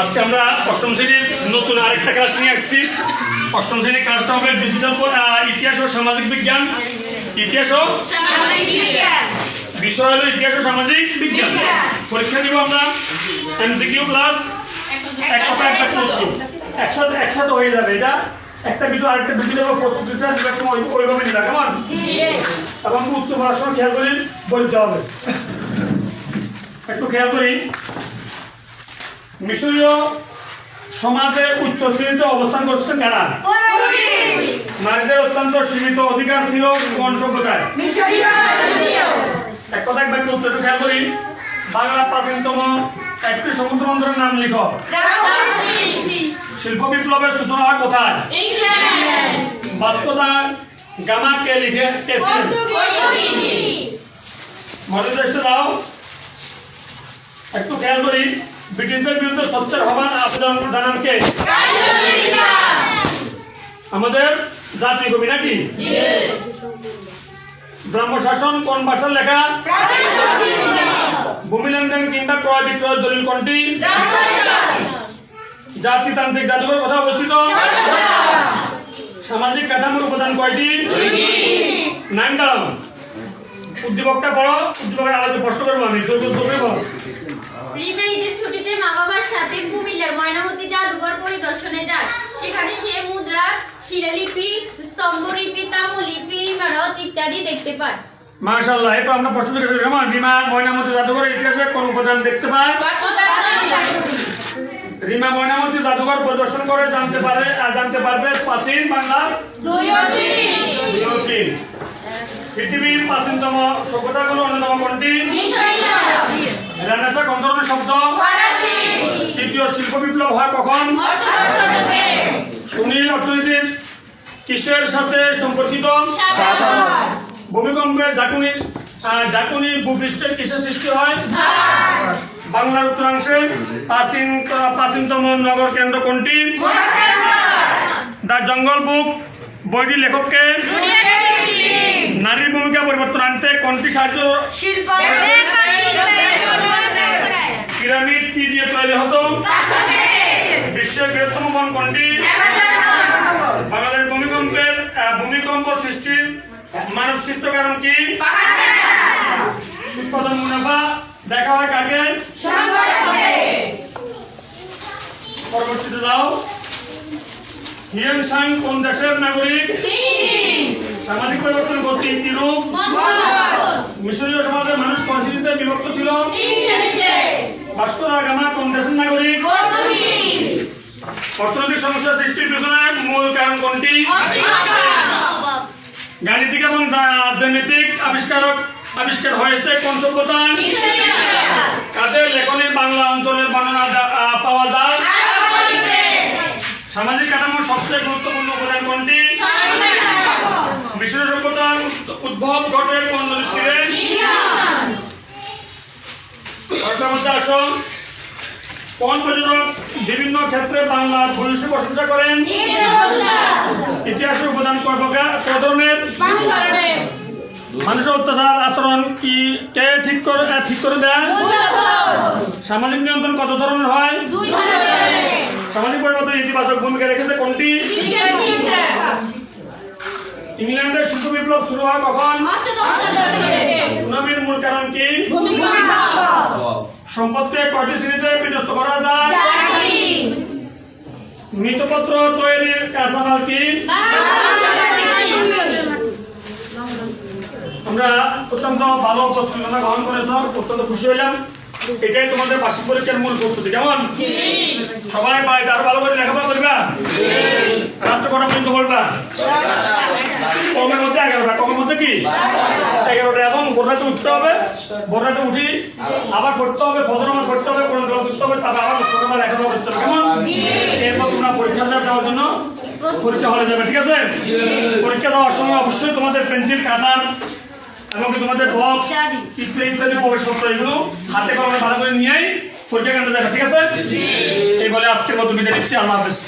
আজকে আমরা অষ্টম শ্রেণির নতুন আরেকটা ক্লাস নিয়ে আসছি। অষ্টম শ্রেণির ক্লাসটা হবে ডিজিটাল ইতিহাস ও সামাজিক বিজ্ঞান। ইতিহাস ও বিষয় হলো ইতিহাস ও সামাজিক বিজ্ঞান। পরীক্ষা দিব আমরা এমসিকিউ প্লাস এক একটা উত্তর একসাথে একসাথে হয়ে যাবে এটা। একটা ভিডিও আরেকটা ভিডিও দেবো প্রস্তুতিটা দেওয়ার সময় ওই- ওইভাবে নিবা কেমন এবং উত্তর করার সময় খেয়াল করে, বলতে হবে। একটু খেয়াল করি। মিশরীয় সমাজে উচ্চ শ্রেণীতে অবস্থান করছেন কারা? নারীদের অত্যন্ত সীমিত অধিকার ছিল কোন সভ্যতায় এক কথা একবার উত্তর খেয়াল করি। বাংলা প্রাচীনতম একটি সমুদ্র বন্দরের নাম লিখ। শিল্প বিপ্লবের সূচনা হয় কোথায়? বাস্তবতা গামা কে লিখে? মধ্যদেশে যাও একটু খেয়াল করি। ব্রিটিশদের বিরুদ্ধে সোচ্চার হবার আবেদন জানান কে আমাদের জাতীয় কবি নাকি? ব্রাহ্ম শাসন কোন ভাষার লেখা? ভূমি লেনদেন কিংবা ক্রয় বিক্রয় দলিল কোনটি? জাতিতান্ত্রিক জাদুঘর কথা অবস্থিত? সামাজিক কাঠামোর উপাদান কয়টি? নাম দাঁড়াও উদ্দীপকটা পড়ো উদ্দীপকের আলোকে প্রশ্ন করব আমি জোর জোরে বল রিমা ছুটিতে মা বাবার সাথে কুমিল্লার ময়নামতি জাদুঘর পরিদর্শনে যায় সেখানে সে মুদ্রা শিলালিপি স্তম্ভলিপি তাম্রলিপি ইমারত ইত্যাদি দেখতে পায়। মাশাআল্লাহ এরপর আমরা প্রশ্ন জিজ্ঞাসা করি কেমন রিমা ময়নামতি জাদুঘর ইতিহাসে কোন উপাদান দেখতে পায়? রিমা ময়নামতি জাদুঘর পরিদর্শন করে জানতে পারে আর জানতে পারবে প্রাচীন বাংলার দক্ষিণ পৃথিবীর প্রাচীনতম সভ্যতাগুলো অন্যতম কোনটি? রেনেসা কোন ধরনের শব্দ। তৃতীয় শিল্প বিপ্লব হয় কখন? সুনীল অর্থনীতির কিসের সাথে সম্পর্কিত? ভূমিকম্পের ঝাঁকুনি আহ, ঝাঁকুনি ভূপৃষ্ঠের কিসের সৃষ্টি হয়? বাংলার উত্তরাংশে প্রাচীন প্রাচীনতম নগর কেন্দ্র কোনটি? দ্য জঙ্গল বুক বইটি লেখককে? পরিবর্তন আনতে কোনটি সাহায্য পিরামিড কি দিয়ে তৈরি হতো? বিশ্বের বৃহত্তম বন কোনটি? বাংলাদেশ ভূমিকম্পের ভূমিকম্প সৃষ্টির মানব সৃষ্ট কারণ কি? উৎপাদন মুনাফা দেখা হয় কাকে? পরবর্তীতে যাও। হিয়েন সাং কোন দেশের নাগরিক? সামাজিক পরিবর্তন গতি কিরূপ মিশরীয় সমাজে মানুষ পরিস্থিতিতে বিভক্ত ছিল। ভাস্কর গামা কোন দেশের নাগরিক। অর্থনৈতিক সমস্যা সৃষ্টির পিছনে মূল কারণ কোনটি? গাণিতিক এবং জ্যামিতিক আবিষ্কারক আবিষ্কার হয়েছে কোন সভ্যতায় কাদের লেখনে বাংলা অঞ্চলের বর্ণনা পাওয়া যায়? সামাজিক কাঠামোর সবচেয়ে গুরুত্বপূর্ণ উপাদান কোনটি? বিশ্ব সভ্যতার উদ্ভব ঘটে কোন আসো কোন পর্যটক বিভিন্ন ক্ষেত্রে বাংলার ভূমিষ্ঠ প্রশংসা করেন? ইতিহাসের উপাদান কয় ধরনের মানুষের অত্যাচার আচরণ কি? কে ঠিক করে ঠিক করে দেয়? সামাজিক নিয়ন্ত্রণ কত ধরনের হয়? সামাজিক পরিবর্তন ইতিবাচক ভূমিকা রেখেছে কোনটি? ইংল্যান্ডের শিশু বিপ্লব শুরু হয় কখন? সুনামির মূল কারণ কি? সম্পদকে কয়টি শ্রেণীতে বিন্যস্ত করা যায়? মৃতপত্র তৈরির কাঁচামাল কি? আমরা অত্যন্ত ভালো প্রস্তুতি গ্রহণ করেছ, অত্যন্ত খুশি হইলাম। এটাই তোমাদের বার্ষিক পরীক্ষার মূল প্রস্তুতি কেমন? সবাই পায় আরও ভালো করে লেখাপড়া করবা? রাত্রে কটা পর্যন্ত করবা কমের মধ্যে এগারোটা কমের মধ্যে কি? এগারোটা এবং ভোররাতে উঠতে হবে ভোররাতে উঠি আবার পড়তে হবে আমার পড়তে হবে কোন জল করতে হবে তারপর আবার সকালবেলা লেখাপড়া করতে হবে কেমন? এরপর তোমরা পরীক্ষা দেওয়ার জন্য পরীক্ষা হলে যাবে ঠিক আছে? পরীক্ষা দেওয়ার সময় অবশ্যই তোমাদের পেন্সিল কাটার এবং তোমাদের বক্স ইত্যাদি। ইত্যাদি প্রবেশপত্র এগুলো হাতে কলমে ভালো করে নিয়েই পরীক্ষা কেন্দ্রে যাবে ঠিক আছে? এই বলে আজকের মতো বিদায় দিচ্ছি আল্লাহ হাফেজ।